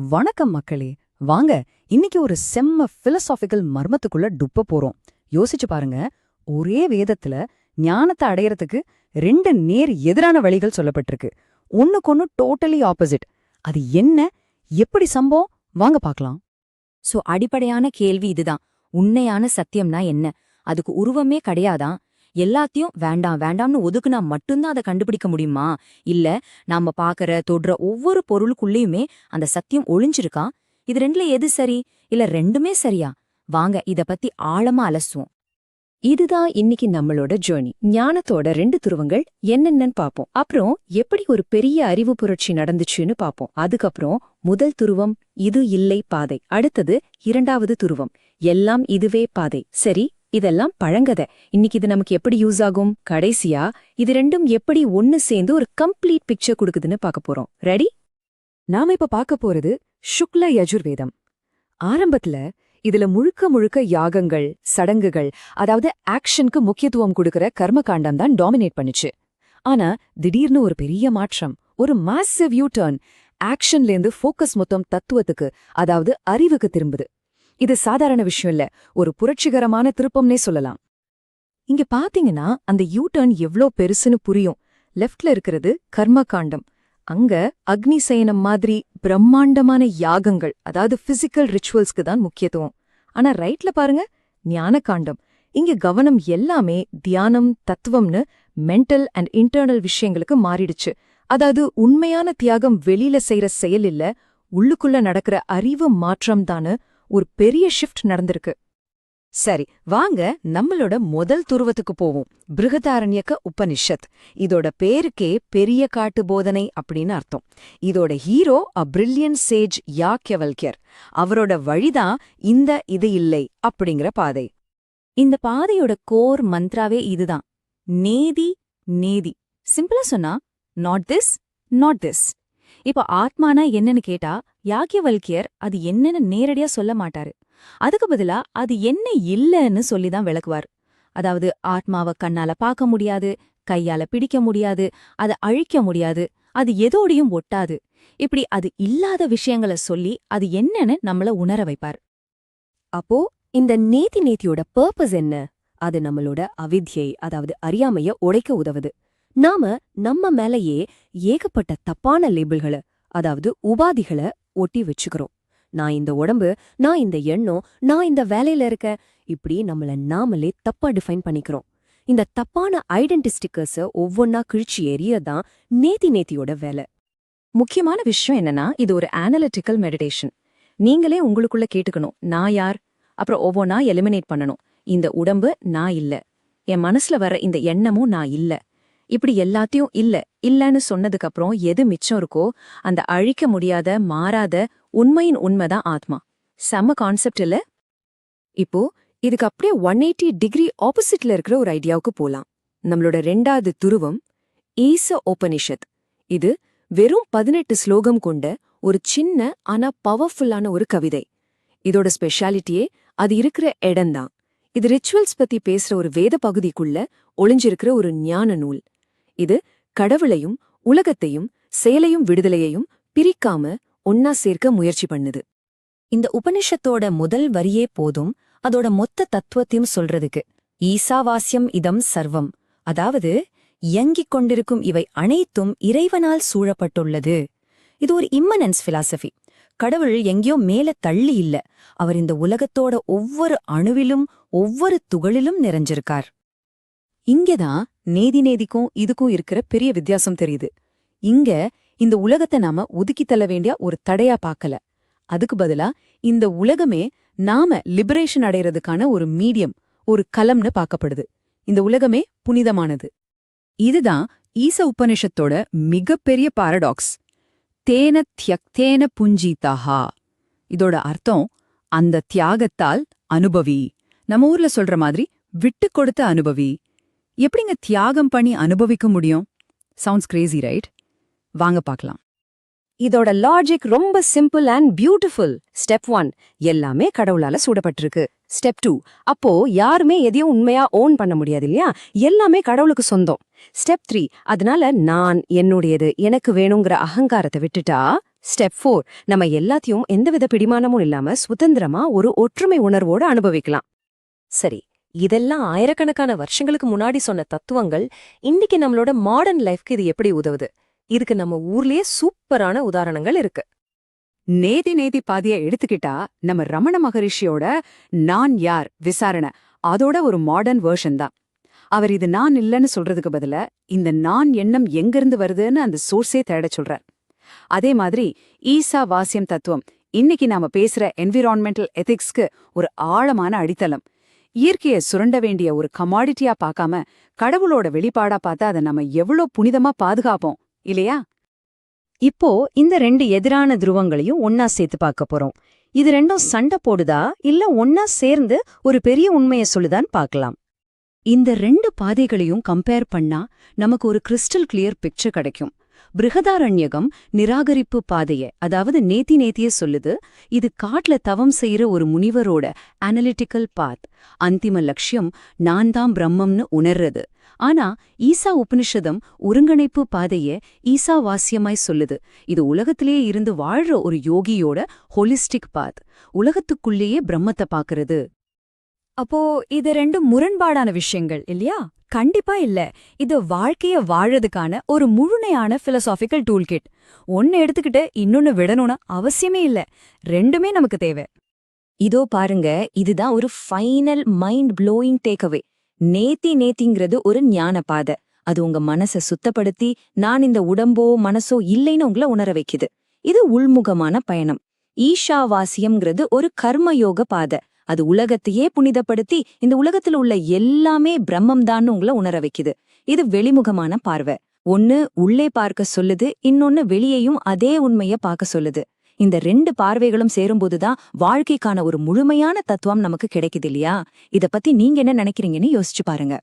வணக்கம் மக்களே. வாங்க இன்னைக்கு ஒரு செம்ம பிலசாபிக்கல் மர்மத்துக்குள்ள டுப்ப போறோம். யோசிச்சு பாருங்க ஒரே வேதத்துல ஞானத்தை அடையறதுக்கு ரெண்டு நேர் எதிரான வழிகள் சொல்லப்பட்டிருக்கு. ஒன்னுக்கொன்னு டோட்டலி ஆப்போசிட் அது என்ன? எப்படி சம்பவம்? வாங்க பார்க்கலாம். சோ அடிப்படையான கேள்வி இதுதான். உண்மையான சத்தியம்னா என்ன? அதுக்கு உருவமே கிடையாதான் எல்லாத்தையும் வேண்டாம் வேண்டாம்னு ஒதுக்குனா மட்டும்தான் அதை கண்டுபிடிக்க முடியுமா? இல்ல நாம பாக்குற தொடுற ஒவ்வொரு பொருளுக்குள்ளேயுமே அந்த சத்தியம் ஒளிஞ்சிருக்கா? இது ரெண்டுல எது சரி? இல்ல ரெண்டுமே சரியா? வாங்க இத பத்தி ஆழமா அலசுவோம். இதுதான் இன்னைக்கு நம்மளோட ஜேர்னி ஞானத்தோட ரெண்டு துருவங்கள் என்னென்னு பாப்போம் அப்புறம் எப்படி ஒரு பெரிய அறிவு புரட்சி நடந்துச்சுன்னு பாப்போம் அதுக்கப்புறம் முதல் துருவம் இது இல்லை பாதை. அடுத்தது இரண்டாவது துருவம் எல்லாம் இதுவே பாதை. சரி இதெல்லாம் பழங்கதை. இன்னைக்கு இது நமக்கு எப்படி யூஸ் ஆகும்? கடைசியா இது ரெண்டும் எப்படி ஒன்னு சேர்ந்து ஒரு கம்ப்ளீட் பிக்சர் கொடுக்குதுன்னு பார்க்க போறோம். ரெடி நாம இப்ப பார்க்க போறது சுக்ல யஜுர்வேதம். ஆரம்பத்துல இதுல முழுக்க முழுக்க யாகங்கள் சடங்குகள் அதாவது ஆக்ஷனுக்கு முக்கியத்துவம் கொடுக்கற கர்மகாண்டம் தான் டாமினேட் பண்ணுச்சு. ஆனா திடீர்னு ஒரு பெரிய மாற்றம் ஒரு மாசிவ் யூ டர்ன் ஆக்ஷன்லேருந்து ஃபோக்கஸ் மொத்தம் தத்துவத்துக்கு அதாவது அறிவுக்கு திரும்புது. இது சாதாரண விஷயம் இல்ல. ஒரு புரட்சிகரமான திருப்பம்னே சொல்லலாம். இங்க பாத்தீங்கன்னா அந்த யூ டர்ன் எவ்ளோ பெருசுன்னு புரியும். லெஃப்ட்ல இருக்கிறது கர்மகாண்டம். அங்க அக்னி சயனம் மாதிரி பிரம்மாண்டமான யாகங்கள் அதாவது பிசிக்கல் ரிச்சுவல்ஸ்க்கு தான் முக்கியத்துவம். ஆனா ரைட்ல பாருங்க ஞானகாண்டம். இங்க கவனம் எல்லாமே தியானம் தத்துவம்னு மென்டல் அண்ட் இன்டர்னல் விஷயங்களுக்கு மாறிடுச்சு. அதாவது உண்மையான தியாகம் வெளியில செய்யற செயல் இல்ல உள்ளுக்குள்ள நடக்கிற அறிவு மாற்றம் தானு ஒரு பெரிய ஷிஃப்ட் நடந்திருக்கு. சரி வாங்க நம்மளோட முதல் துருவத்துக்கு போவோம். பிருகதாரண்யக்க உபனிஷத். இதோட பேருக்கே பெரிய காட்டு போதனை அப்படின்னு அர்த்தம். இதோட ஹீரோ அ பிரில்லியன் சேஜ் யாக்கியவல்கியர் அவரோட வழிதான் இந்த இது இல்லை அப்படிங்கிற பாதை. இந்த பாதையோட கோர் மந்த்ராவே இதுதான். நேதி நேதி. சிம்பிளா சொன்னா நாட் திஸ் நாட் திஸ் இப்போ ஆத்மானா என்னன்னு கேட்டா யாக்கியவல்கியர் அது என்னன்னு நேரடியா சொல்ல மாட்டாரு. அதுக்கு பதிலா அது என்ன இல்லன்னு சொல்லிதான் விளக்குவார். அதாவது ஆத்மாவ கண்ணால பார்க்க முடியாது கையால பிடிக்க முடியாது அதை அழிக்க முடியாது அது எதோடையும் ஒட்டாது. இப்படி அது இல்லாத விஷயங்கள சொல்லி அது என்னன்னு நம்மள உணர வைப்பார். அப்போ இந்த நேதி நேத்தியோட பர்பஸ் என்ன? அது நம்மளோட அவித்யை அதாவது அறியாமைய உடைக்க உதவுது. நாம நம்ம மேலேயே ஏகப்பட்ட தப்பான லேபிள்களை அதாவது உபாதிகளை ஒட்டி வச்சுக்கிறோம். நான் இந்த உடம்பு நான் இந்த எண்ணம் நான் இந்த வேலையில இருக்க இப்படி நம்மள நாமளே தப்பா டிஃபைன் பண்ணிக்கிறோம். இந்த தப்பான ஐடென்டிஸ்டிக்கர்ஸ ஒவ்வொன்னா கிழிச்சு எரியதான் நேதி நேத்தியோட வேலை. முக்கியமான விஷயம் என்னன்னா இது ஒரு ஆனலிட்டிக்கல் மெடிடேஷன் நீங்களே உங்களுக்குள்ள கேட்டுக்கணும் நான் யார்? அப்புறம் ஒவ்வொன்னா எலிமினேட் பண்ணணும். இந்த உடம்பு நான் இல்ல. என் மனசுல வர இந்த எண்ணமும் நான் இல்ல. இப்படி எல்லாத்தையும் இல்ல இல்லன்னு சொன்னதுக்கு அப்புறம் எது மிச்சம் இருக்கோ அந்த அழிக்க முடியாத மாறாத உண்மையின் உண்மைதான் ஆத்மா. செம்ம கான்செப்ட் இல்ல? இப்போ இதுக்கு அப்படியே ஒன் எயிட்டி டிகிரி ஆப்போசிட்ல இருக்கிற ஒரு ஐடியாவுக்கு போலாம். நம்மளோட ரெண்டாவது துருவம் ஈச ஓபனிஷத் இது வெறும் பதினெட்டு ஸ்லோகம் கொண்ட ஒரு சின்ன ஆனா பவர்ஃபுல்லான ஒரு கவிதை. இதோட ஸ்பெஷாலிட்டியே அது இருக்கிற இடம்தான். இது ரிச்சுவல்ஸ் பத்தி பேசுற ஒரு வேத பகுதிக்குள்ள ஒளிஞ்சிருக்கிற ஒரு ஞான நூல். இது கடவுளையும் உலகத்தையும் செயலையும் விடுதலையையும் பிரிக்காம ஒன்னா சேர்க்க முயற்சி பண்ணுது. இந்த உபனிஷத்தோட முதல் வரியே போதும். அதோட மொத்த தத்துவத்தையும் சொல்றதுக்கு ஈசாவாஸ்யம் இதம் சர்வம். அதாவது இயங்கிக் கொண்டிருக்கும் இவை அனைத்தும் இறைவனால் சூழப்பட்டுள்ளது. இது ஒரு இம்மனன்ஸ் பிலாசபி கடவுள் எங்கேயோ மேல தள்ளி இல்ல. அவர் இந்த உலகத்தோட ஒவ்வொரு அணுவிலும் ஒவ்வொரு துகளிலும் நிறைஞ்சிருக்கார். இங்கதான் நேதி நேதிக்கும் இதுக்கும் இருக்கிற பெரிய வித்தியாசம் தெரியுது. இங்க இந்த உலகத்தை நாம ஒதுக்கி தள்ள வேண்டிய ஒரு தடையா பார்க்கல. அதுக்கு பதிலா இந்த உலகமே நாம லிபரேஷன் அடைறதுக்கான ஒரு மீடியம் ஒரு கலம்னு பார்க்கப்படுது. இந்த உலகமே புனிதமானது. இதுதான் ஈச உபனிஷத்தோட மிகப்பெரிய பாரடாக்ஸ் தேன தியக்தேன புஞ்சீதாஹா. இதோட அர்த்தம் அந்த தியாகத்தால் அனுபவி. நம்ம ஊர்ல சொல்ற மாதிரி விட்டு கொடுத்த அனுபவி. எப்படிங்க தியாகம் பண்ணி அனுபவிக்க முடியும்? சவுண்ட்ஸ் கிரேசி ரைட் வாங்க பார்க்கலாம். இதோட லாஜிக் ரொம்ப simple and beautiful step one எல்லாமே கடவுளால சூடப்பட்டிருக்கு. ஸ்டெப் டூ அப்போ யாருமே எதையும் உண்மையா ஓன் பண்ண முடியாது இல்லையா? எல்லாமே கடவுளுக்கு சொந்தம். ஸ்டெப் த்ரீ அதனால நான் என்னுடையது எனக்கு வேணுங்கிற அகங்காரத்தை விட்டுட்டா ஸ்டெப் ஃபோர் நம்ம எல்லாத்தையும் எந்தவித பிடிமானமும் இல்லாம சுதந்திரமா ஒரு ஒற்றுமை உணர்வோட அனுபவிக்கலாம். சரி இதெல்லாம் ஆயிரக்கணக்கான வருஷங்களுக்கு முன்னாடி சொன்ன தத்துவங்கள் இன்னைக்கு நம்மளோட மாடர்ன் லைஃப்க்கு இது எப்படி உதவுது? இதுக்கு நம்ம ஊர்லயே சூப்பரான உதாரணங்கள் இருக்கு. நேதி நேதி பாதிய எடுத்துக்கிட்டா நம்ம ரமண மகரிஷியோட நான் யார் விசாரணை அதோட ஒரு மாடர்ன் வேர்ஷன் தான். அவர் இது நான் இல்லைன்னு சொல்றதுக்கு பதில இந்த நான் எண்ணம் எங்கிருந்து வருதுன்னு அந்த சோர்ஸே தேட சொல்றார். அதே மாதிரி ஈசா வாசியம் தத்துவம் இன்னைக்கு நாம பேசுற என்விரான்மெண்டல் எதிக்ஸ்க்கு ஒரு ஆழமான அடித்தளம். இயற்கையை சுரண்ட வேண்டிய ஒரு கமாடிட்டியா பார்க்காம கடவுளோட வெளிப்பாடா பார்த்தா அதை நம்ம எவ்வளோ புனிதமா பாதுகாப்போம் இல்லையா? இப்போ இந்த ரெண்டு எதிரான துருவங்களையும் ஒன்னா சேர்த்து பார்க்க போறோம். இது ரெண்டும் சண்டை போடுதா இல்ல ஒன்னா சேர்ந்து ஒரு பெரிய உண்மைய சொல்லுதான்னு பார்க்கலாம். இந்த ரெண்டு பாதைகளையும் கம்பேர் பண்ணா நமக்கு ஒரு கிறிஸ்டல் கிளியர் பிக்சர் கிடைக்கும். பிருகதாரண்யகம் நிராகரிப்பு பாதைய அதாவது நேத்தி நேத்திய சொல்லுது இது காட்டுல தவம் செய்யற ஒரு முனிவரோட அனலிட்டிக்கல் பாத் அந்திம லட்சியம் நான் தான் பிரம்மம்னு உணர்றது. ஆனா ஈசா உபனிஷதம் ஒருங்கிணைப்பு பாதைய ஈசா வாசியமாய் சொல்லுது. இது உலகத்திலேயே இருந்து வாழ்ற ஒரு யோகியோட ஹோலிஸ்டிக் பாத் உலகத்துக்குள்ளேயே பிரம்மத்தை பாக்குறது அப்போ இது ரெண்டும் முரண்பாடான விஷயங்கள் இல்லையா? கண்டிப்பா இல்ல. இது வாழ்க்கைய வாழறதுக்கான ஒரு முழுமையான பிலசாபிக்கல் டூல் கிட் ஒன்னு எடுத்துக்கிட்டு இன்னொன்னு விடணும்னு அவசியமே இல்ல. ரெண்டுமே நமக்கு தேவை. இதோ பாருங்க இதுதான் ஒரு ஃபைனல் மைண்ட் ப்ளோயிங் டேக்அவே நேத்தி நேத்திங்கிறது ஒரு ஞான பாதை அது உங்க மனசை சுத்தப்படுத்தி நான் இந்த உடம்போ மனசோ இல்லைன்னு உங்களை உணர வைக்குது. இது உள்முகமான பயணம். ஈஷாவாசியம்ங்கிறது ஒரு கர்மயோக பாதை. அது உலகத்தையே புனிதப்படுத்தி இந்த உலகத்துல உள்ள எல்லாமே பிரம்மம்தான்னு உங்களை உணர வைக்குது. இது வெளிமுகமான பார்வை. ஒன்னு உள்ளே பார்க்க சொல்லுது இன்னொன்னு வெளியையும் அதே உண்மைய பார்க்க சொல்லுது. இந்த ரெண்டு பார்வைகளும் சேரும்போதுதான் வாழ்க்கைக்கான ஒரு முழுமையான தத்துவம் நமக்கு கிடைக்குது இல்லையா? இத பத்தி நீங்க என்ன நினைக்கிறீங்கன்னு யோசிச்சு பாருங்க.